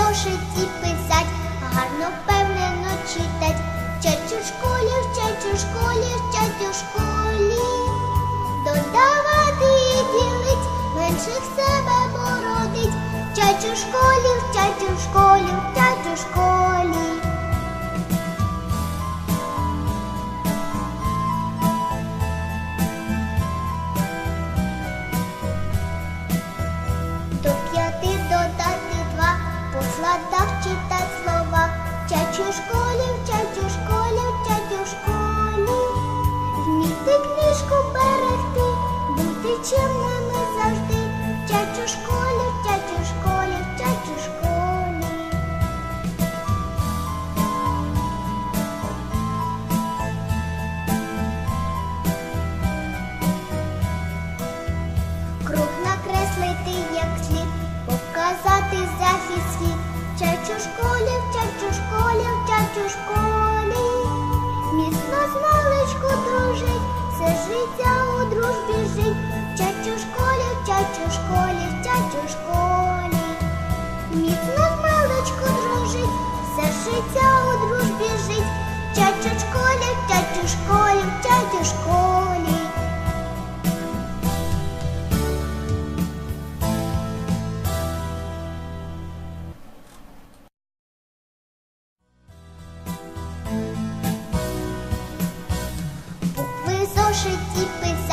зошиті писать, гарно впевнено читать. Вчать у школі, вчать у школі, вчать у школі. Додавати і ділить, менших себе школі, вчать у школі, вчать у школі. Вміти берегти, бути чемними завжди. Вчать у школі, вчать у школі, вчать у школі. Круг накреслити як слід, показати захід світ. Вчать у школі, вчать у школі, вчать школі. вчиться у дружбі жить, вчать у школі, вчать у школі, вчать у школі. Букви зошиті писали.